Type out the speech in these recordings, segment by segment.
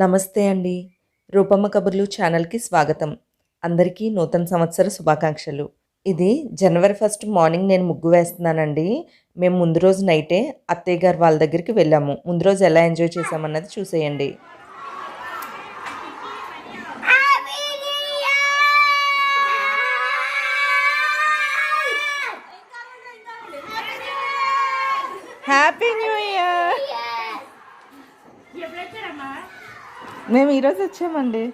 నమస్తే అండి. రూపమ్మ కబుర్లు ఛానల్కి స్వాగతం. అందరికీ నూతన సంవత్సర శుభాకాంక్షలు. ఇది జనవరి ఫస్ట్ మార్నింగ్ నేను ముగ్గు వేస్తున్నానండి. మేము ముందు రోజు నైటే అత్తయ్య గారు వాళ్ళ దగ్గరికి వెళ్ళాము. ముందు రోజు ఎలా ఎంజాయ్ చేసామన్నది చూసేయండి హ్యాపీ న్యూ ఇయర్ మేము ఈరోజు వచ్చామండి.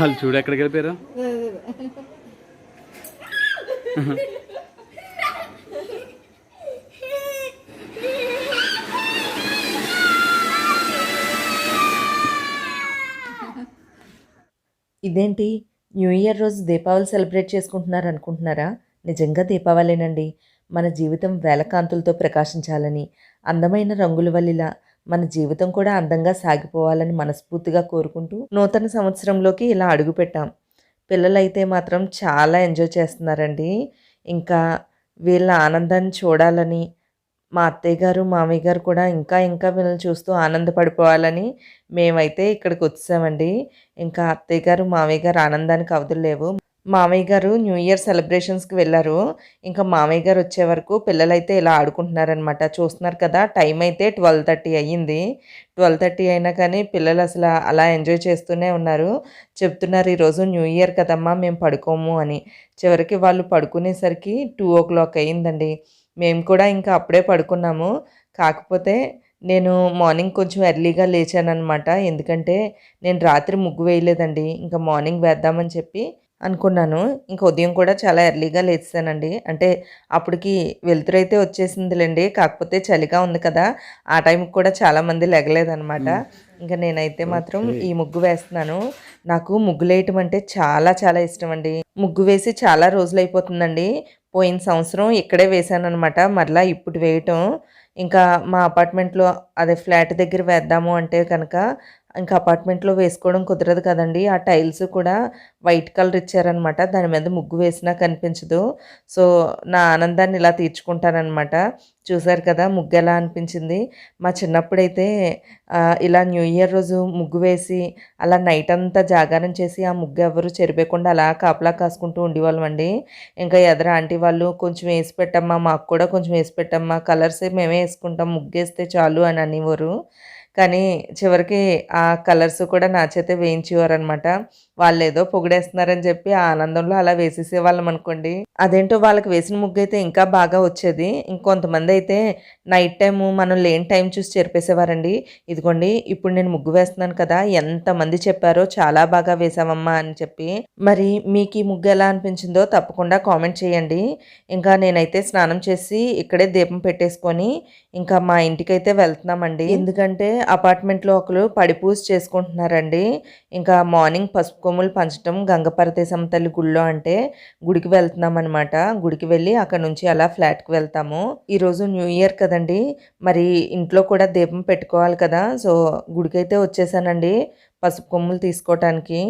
వాళ్ళు చూడు ఎక్కడికి వెళ్ళిపోయారు? ఇదేంటి? న్యూ ఇయర్ రోజు దీపావళి సెలబ్రేట్ చేసుకుంటున్నారు అనుకుంటున్నారా? నిజంగా దీపావళినండి. మన జీవితం వేలకాంతులతో ప్రకాశించాలని అందమైన రంగుల వల్లిలా మన జీవితం కూడా అందంగా సాగిపోవాలని మనస్ఫూర్తిగా కోరుకుంటూ నూతన సంవత్సరంలోకి ఇలా అడుగుపెట్టాం పిల్లలైతే మాత్రం చాలా ఎంజాయ్ చేస్తున్నారండి. ఇంకా వీళ్ళ ఆనందాన్ని చూడాలని మా అత్తయ్య గారు మామయ్య గారు కూడా ఇంకా ఇంకా వీళ్ళని చూస్తూ ఆనందపడిపోవాలని మేమైతే ఇక్కడికి వచ్చామండి. ఇంకా అత్తయ్య గారు మామయ్య గారు ఆనందానికి అవధులు లేవు. మామయ్య గారు న్యూ ఇయర్ సెలబ్రేషన్స్కి వెళ్ళారు. ఇంకా మామయ్య గారు వచ్చే వరకు పిల్లలైతే ఇలా ఆడుకుంటున్నారనమాట చూస్తున్నారు కదా టైం అయితే ట్వెల్వ్ థర్టీ అయ్యింది. ట్వెల్వ్ థర్టీ అయినా కానీ పిల్లలు అసలు అలా ఎంజాయ్ చేస్తూనే ఉన్నారు. చెప్తున్నారు ఈరోజు న్యూ ఇయర్ కదమ్మా మేము పడుకోము అని. చివరికి వాళ్ళు పడుకునేసరికి టూ ఓ క్లాక్ అయ్యిందండి. మేము కూడా ఇంకా అప్పుడే పడుకున్నాము. కాకపోతే నేను మార్నింగ్ కొంచెం ఎర్లీగా లేచానమాట ఎందుకంటే నేను రాత్రి ముగ్గు వేయలేదండి. ఇంకా మార్నింగ్ వేద్దామని చెప్పి అనుకున్నాను. ఇంకా ఉదయం కూడా చాలా ఎర్లీగా లేచానండి అంటే అప్పటికి వెలుతురైతే వచ్చేసిందిలేండి. కాకపోతే చలిగా ఉంది కదా ఆ టైంకి కూడా చాలామంది లెగలేదనమాట ఇంకా నేనైతే మాత్రం ఈ ముగ్గు వేస్తున్నాను. నాకు ముగ్గు వేయటం అంటే చాలా చాలా ఇష్టం అండి ముగ్గు వేసి చాలా రోజులు అయిపోతుందండి. పోయిన సంవత్సరం ఇక్కడే వేసాను అనమాట మరలా ఇప్పుడు వేయటం. ఇంకా మా అపార్ట్మెంట్లో అదే ఫ్లాట్ దగ్గర వేద్దాము అంటే కనుక ఇంకా అపార్ట్మెంట్లో వేసుకోవడం కుదరదు కదండి. ఆ టైల్స్ కూడా వైట్ కలర్ ఇచ్చారనమాట. దాని మీద ముగ్గు వేసినా కనిపించదు. సో నా ఆనందాన్ని ఇలా తీర్చుకుంటానమాట చూసారు కదా ముగ్గు ఎలా అనిపించింది. మా చిన్నప్పుడైతే ఇలా న్యూ ఇయర్ రోజు ముగ్గు వేసి అలా నైట్ అంతా జాగారం చేసి ఆ ముగ్గు ఎవరు చెరిపేయకుండా అలా కాపలా కాసుకుంటూ ఉండేవాళ్ళం అండి ఇంకా ఎదర ఆంటీ వాళ్ళు కొంచెం వేసి పెట్టమ్మా మాకు కూడా కొంచెం వేసి పెట్టమ్మా కలర్స్ మేమే వేసుకుంటాం ముగ్గు వేస్తే చాలు అని అనేవారు. కానీ చివరికి ఆ కలర్స్ కూడా నా చేతే వేయించేవారు అనమాట వాళ్ళు ఏదో పొగిడేస్తున్నారని చెప్పి ఆ ఆనందంలో అలా వేసేసేవాళ్ళం అనుకోండి. అదేంటో వాళ్ళకి వేసిన ముగ్గు అయితే ఇంకా బాగా వచ్చేది. ఇంకొంతమంది అయితే నైట్ టైము మనం లేని టైం చూసి చెరిపేసేవారండి. ఇదిగోండి ఇప్పుడు నేను ముగ్గు వేస్తున్నాను కదా ఎంతమంది చెప్పారో చాలా బాగా వేసావమ్మా అని చెప్పి. మరి మీకు ఈ ముగ్గు ఎలా అనిపించిందో తప్పకుండా కామెంట్ చేయండి. ఇంకా నేనైతే స్నానం చేసి ఇక్కడే దీపం పెట్టేసుకొని ఇంకా మా ఇంటికైతే వెళ్తున్నామండి. ఎందుకంటే అపార్ట్మెంట్లో ఒకరు పడిపూజ చేసుకుంటున్నారండి. ఇంకా మార్నింగ్ పసుపు కొమ్ములు పంచడం గంగపరదేశం తల్లి గుళ్ళో అంటే గుడికి వెళ్తున్నాం అనమాట గుడికి వెళ్ళి అక్కడ నుంచి అలా ఫ్లాట్కి వెళ్తాము. ఈరోజు న్యూ ఇయర్ కదండి. మరి ఇంట్లో కూడా దీపం పెట్టుకోవాలి కదా. సో గుడికి అయితే వచ్చేసానండి పసుపు కొమ్ములు తీసుకోవటానికి.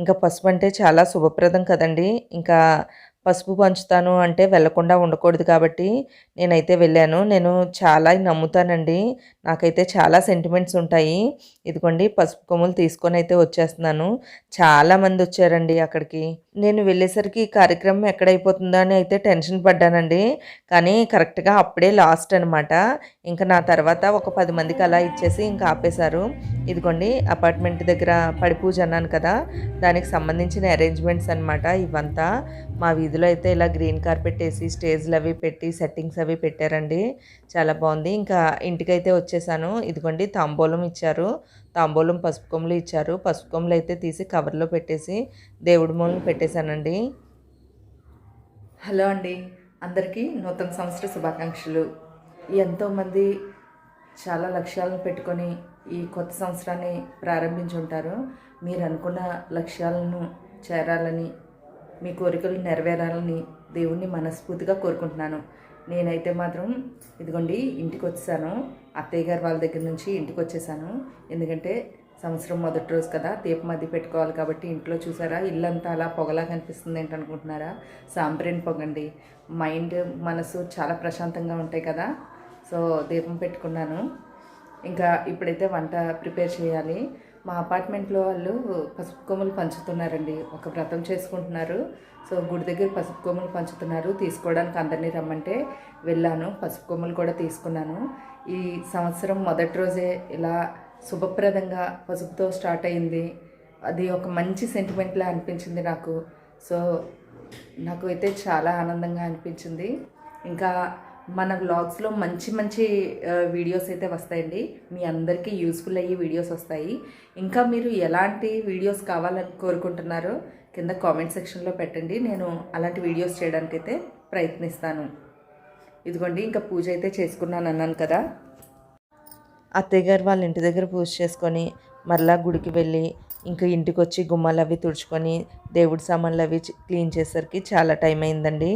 ఇంకా పసుపు అంటే చాలా శుభప్రదం కదండి. ఇంకా పసుపు పంచుతాను అంటే వెళ్ళకుండా ఉండకూడదు కాబట్టి నేనైతే వెళ్ళాను. నేను చాలా నమ్ముతానండి. నాకైతే చాలా సెంటిమెంట్స్ ఉంటాయి. ఇదిగోండి పసుపు కొమ్ములు తీసుకొని అయితే వచ్చేస్తున్నాను. చాలా మంది వచ్చారండి అక్కడికి. నేను వెళ్ళేసరికి ఈ కార్యక్రమం ఎక్కడైపోతుందో అని అయితే టెన్షన్ పడ్డానండి. కానీ కరెక్ట్గా అప్పుడే లాస్ట్ అనమాట ఇంకా నా తర్వాత ఒక పది మందికి అలా ఇచ్చేసి ఇంకా ఆపేశారు. ఇదిగోండి అపార్ట్మెంట్ దగ్గర పడి పూజ అన్నాను కదా దానికి సంబంధించిన అరేంజ్మెంట్స్ అనమాట ఇవంతా. మా వీధిలో అయితే ఇలా గ్రీన్ కార్పెట్ వేసి స్టేజ్లు అవి పెట్టి సెట్టింగ్స్ అవి పెట్టారండి. చాలా బాగుంది. ఇంకా ఇంటికైతే వచ్చేసాను. ఇదిగోండి తాంబూలం ఇచ్చారు. తాంబూలం పసుపు కొమ్ములు ఇచ్చారు. పసుపు కొమ్ములు అయితే తీసి కవర్లో పెట్టేసి దేవుడి మూలను పెట్టేశానండి. హలో అండి. అందరికీ నూతన సంవత్సర శుభాకాంక్షలు. ఎంతోమంది చాలా లక్ష్యాలను పెట్టుకొని ఈ కొత్త సంవత్సరాన్ని ప్రారంభించుంటారు. మీరు అనుకున్న లక్ష్యాలను చేరాలని మీ కోరికలు నెరవేరాలని దేవుణ్ణి మనస్ఫూర్తిగా కోరుకుంటున్నాను. నేనైతే మాత్రం ఇదిగోండి ఇంటికి వచ్చేసాను అత్తయ్య గారు వాళ్ళ దగ్గర నుంచి ఇంటికి వచ్చేసాను ఎందుకంటే సంవత్సరం మొదటి రోజు కదా దీపం అది పెట్టుకోవాలి కాబట్టి ఇంట్లో చూసారా ఇల్లంతా అలా పొగలా కనిపిస్తుంది ఏంటనుకుంటున్నారా? సాంబ్రేన్ పొగండి. మైండ్ మనసు చాలా ప్రశాంతంగా ఉంటాయి కదా. సో దీపం పెట్టుకున్నాను. ఇంకా ఇప్పుడైతే వంట ప్రిపేర్ చేయాలి. మా అపార్ట్మెంట్లో వాళ్ళు పసుపు కొమ్ములు పంచుతున్నారండి. ఒక వ్రతం చేసుకుంటున్నారు. సో గుడి దగ్గర పసుపు కొమ్ములు పంచుతున్నారు. తీసుకోవడానికి అందరినీ రమ్మంటే వెళ్ళాను. పసుపు కొమ్ములు కూడా తీసుకున్నాను. ఈ సంవత్సరం మొదటి రోజే ఇలా శుభప్రదంగా పసుపుతో స్టార్ట్ అయింది. అది ఒక మంచి సెంటిమెంట్లా అనిపించింది నాకు. సో నాకు అయితే చాలా ఆనందంగా అనిపించింది. ఇంకా మన వ్లాగ్స్లో మంచి మంచి వీడియోస్ అయితే వస్తాయండి. మీ అందరికీ యూస్ఫుల్ అయ్యే వీడియోస్ వస్తాయి. ఇంకా మీరు ఎలాంటి వీడియోస్ కావాలని కోరుకుంటున్నారో కింద కామెంట్ సెక్షన్లో పెట్టండి. నేను అలాంటి వీడియోస్ చేయడానికైతే ప్రయత్నిస్తాను. ఇదిగోండి ఇంకా పూజ అయితే చేసుకున్నాను అన్నాను కదా. అత్తయ్య గారు వాళ్ళ ఇంటి దగ్గర పూజ చేసుకొని మరలా గుడికి వెళ్ళి ఇంకా ఇంటికి వచ్చి గుమ్మాలు అవి తుడుచుకొని దేవుడి సామాన్లు అవి క్లీన్ చేసరికి చాలా టైం అయిందండి.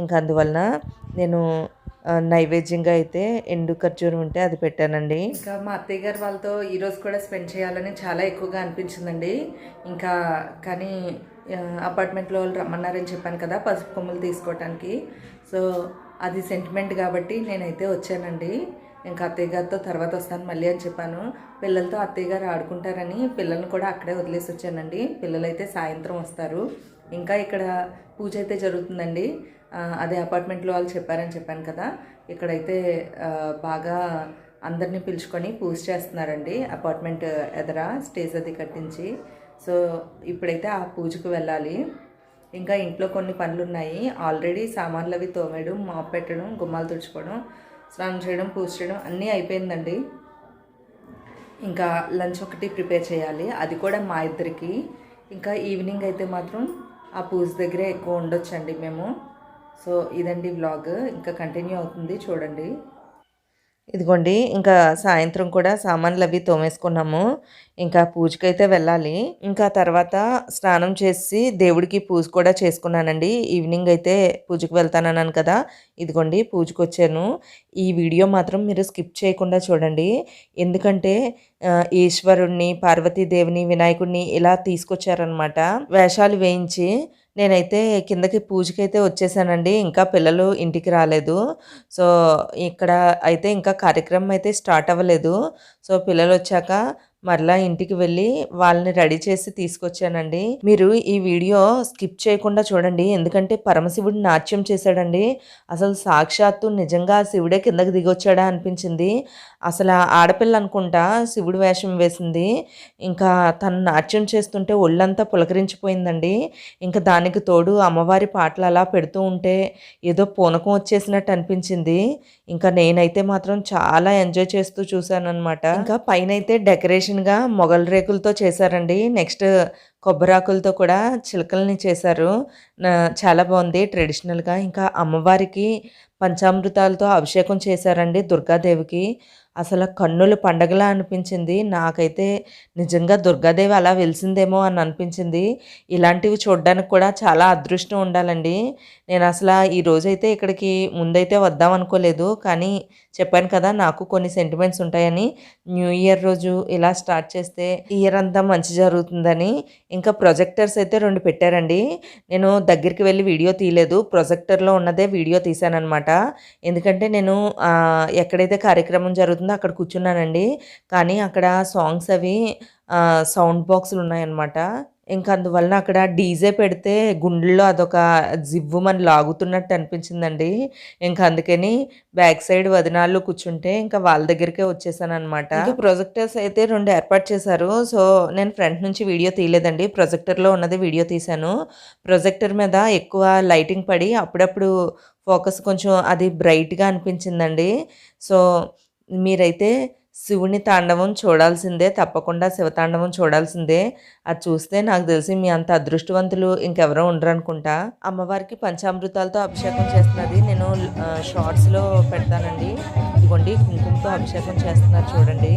ఇంకా అందువలన నేను నైవేద్యంగా అయితే ఎండు ఖర్జూరం ఉంటే అది పెట్టానండి. ఇంకా మా అత్తయ్య గారు వాళ్ళతో ఈరోజు కూడా స్పెండ్ చేయాలని చాలా ఎక్కువగా అనిపించిందండి. ఇంకా కానీ అపార్ట్మెంట్లో వాళ్ళు రమ్మన్నారని చెప్పాను కదా పసుపు కొమ్ములు తీసుకోవటానికి. సో అది సెంటిమెంట్ కాబట్టి నేనైతే వచ్చానండి. ఇంకా అత్తయ్య గారితో తర్వాత వస్తాను మళ్ళీ అని చెప్పాను. పిల్లలతో అత్తయ్య గారు ఆడుకుంటారని పిల్లల్ని కూడా అక్కడే వదిలేసి వచ్చానండి. పిల్లలైతే సాయంత్రం వస్తారు. ఇంకా ఇక్కడ పూజ అయితే జరుగుతుందండి. అదే అపార్ట్మెంట్లో వాళ్ళు చెప్పారని చెప్పాను కదా. ఇక్కడైతే బాగా అందరినీ పిలుచుకొని పూజ చేస్తున్నారండి. అపార్ట్మెంట్ ఎదర స్టేజ్ అది కట్టించి. సో ఇప్పుడైతే ఆ పూజకు వెళ్ళాలి. ఇంకా ఇంట్లో కొన్ని పనులు ఉన్నాయి ఆల్రెడీ సామాన్లు అవి తోమేయడం మాప్ పెట్టడం గుమ్మాలు తుడుచుకోవడం స్నానం చేయడం పూజ చేయడం అన్నీ అయిపోయిందండి. ఇంకా లంచ్ ఒకటి ప్రిపేర్ చేయాలి. అది కూడా మా ఇద్దరికి. ఇంకా ఈవినింగ్ అయితే మాత్రం ఆ పూజ దగ్గరే ఎక్కువ ఉండొచ్చండి మేము. సో ఇదండి వ్లాగ్ ఇంకా కంటిన్యూ అవుతుంది చూడండి. ఇదిగోండి ఇంకా సాయంత్రం కూడా సామాన్లు అవి తోమేసుకున్నాము. ఇంకా పూజకైతే వెళ్ళాలి. ఇంకా తర్వాత స్నానం చేసి దేవుడికి పూజ కూడా చేసుకున్నానండి. ఈవినింగ్ అయితే పూజకు వెళ్తానన్నాను కదా. ఇదిగోండి పూజకు వచ్చాను ఈ వీడియో మాత్రం మీరు స్కిప్ చేయకుండా చూడండి. ఎందుకంటే ఈశ్వరుణ్ణి పార్వతీదేవిని వినాయకుడిని ఇలా తీసుకొచ్చారనమాట వేషాలు వేయించి నేనైతే కిందకి పూజకైతే వచ్చేసానండి. ఇంకా పిల్లలు ఇంటికి రాలేదు. సో ఇక్కడ అయితే ఇంకా కార్యక్రమం అయితే స్టార్ట్ అవ్వలేదు. సో పిల్లలు వచ్చాక మరలా ఇంటికి వెళ్ళి వాళ్ళని రెడీ చేసి తీసుకొచ్చానండి. మీరు ఈ వీడియో స్కిప్ చేయకుండా చూడండి. ఎందుకంటే పరమశివుడు నాట్యం చేశాడండి. అసలు సాక్షాత్తు నిజంగా శివుడే కిందకి దిగొచ్చాడా అనిపించింది. అసలు ఆడపిల్ల అనుకుంటా శివుడు వేషం వేసింది. ఇంకా తను నాట్యం చేస్తుంటే ఒళ్ళంతా పులకరించిపోయిందండి. ఇంకా దానికి తోడు అమ్మవారి పాటలు అలా పెడుతూ ఉంటే ఏదో పూనకం వచ్చేసినట్టు అనిపించింది. ఇంకా నేనైతే మాత్రం చాలా ఎంజాయ్ చేస్తూ చూశాను అనమాట ఇంకా పైన అయితే డెకరేషన్ డెకరేషన్గా మొగల్ రేకులతో చేశారండి. నెక్స్ట్ కొబ్బరాకులతో కూడా చిలకల్ని చేశారు. చాలా బాగుంది. ట్రెడిషనల్గా ఇంకా అమ్మవారికి పంచామృతాలతో అభిషేకం చేశారండి దుర్గాదేవికి. అసలు కన్నుల పండగలా అనిపించింది. నాకైతే నిజంగా దుర్గాదేవి అలా వెలిసిందేమో అని అనిపించింది. ఇలాంటివి చూడడానికి కూడా చాలా అదృష్టం ఉండాలండి. నేను అసలు ఈ రోజైతే ఇక్కడికి ముందైతే వద్దాం అనుకోలేదు. కానీ చెప్పాను కదా నాకు కొన్ని సెంటిమెంట్స్ ఉంటాయని. న్యూ ఇయర్ రోజు ఇలా స్టార్ట్ చేస్తే ఇయర్ అంతా మంచి జరుగుతుందని ఇంకా ప్రొజెక్టర్స్ అయితే రెండు పెట్టారండి. నేను దగ్గరికి వెళ్ళి వీడియో తీయలేదు. ప్రొజెక్టర్లో ఉన్నదే వీడియో తీశానమాట ఎందుకంటే నేను ఎక్కడైతే కార్యక్రమం జరుగుతుందో అక్కడ కూర్చున్నానండి. కానీ అక్కడ సాంగ్స్ అవి సౌండ్ బాక్సులు ఉన్నాయన్నమాట. ఇంకా అందువలన అక్కడ డీజే పెడితే గుండెల్లో అదొక జివ్వు మన లాగుతున్నట్టు అనిపించిందండి. ఇంకా అందుకని బ్యాక్ సైడ్ వదినాళ్ళు కూర్చుంటే ఇంకా వాళ్ళ దగ్గరికే వచ్చేసాను అనమాట ప్రొజెక్టర్స్ అయితే రెండు ఏర్పాటు చేశారు. సో నేను ఫ్రంట్ నుంచి వీడియో తీయలేదండి. ప్రొజెక్టర్లో ఉన్నది వీడియో తీశాను. ప్రొజెక్టర్ మీద ఎక్కువ లైటింగ్ పడి అప్పుడప్పుడు ఫోకస్ కొంచెం అది బ్రైట్గా అనిపించిందండి. సో మీరైతే శివుని తాండవం చూడాల్సిందే తప్పకుండా శివతాండవం చూడాల్సిందే. అది చూస్తే నాకు తెలిసి మీ అంత అదృష్టవంతులు ఇంకెవరో ఉండరు అనుకుంటా. అమ్మవారికి పంచామృతాలతో అభిషేకం చేస్తున్నది నేను షార్ట్స్లో పెడతానండి. ఇదిగోండి కుంకుమతో అభిషేకం చేస్తున్నారు చూడండి.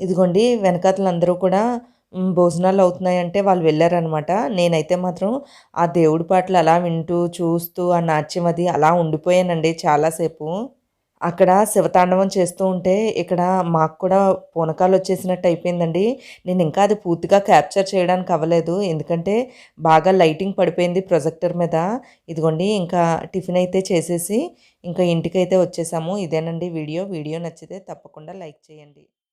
ఇదిగోండి వెనకాతలందరూ కూడా భోజనాలు అవుతున్నాయంటే వాళ్ళు వెళ్ళారనమాట నేనైతే మాత్రం ఆ దేవుడి పాటలు అలా వింటూ చూస్తూ ఆ నాట్యం అది అలా ఉండిపోయానండి చాలాసేపు. అక్కడ శివతాండవం చేస్తూ ఉంటే ఇక్కడ మాకు కూడా పూనకాలు వచ్చేసినట్టు అయిపోయిందండి. నేను ఇంకా అది పూర్తిగా క్యాప్చర్ చేయడానికి అవ్వలేదు. ఎందుకంటే బాగా లైటింగ్ పడిపోయింది ప్రొజెక్టర్ మీద. ఇదిగోండి ఇంకా టిఫిన్ అయితే చేసేసి ఇంకా ఇంటికైతే వచ్చేసాము. ఇదేనండి వీడియో. వీడియో నచ్చితే తప్పకుండా లైక్ చేయండి.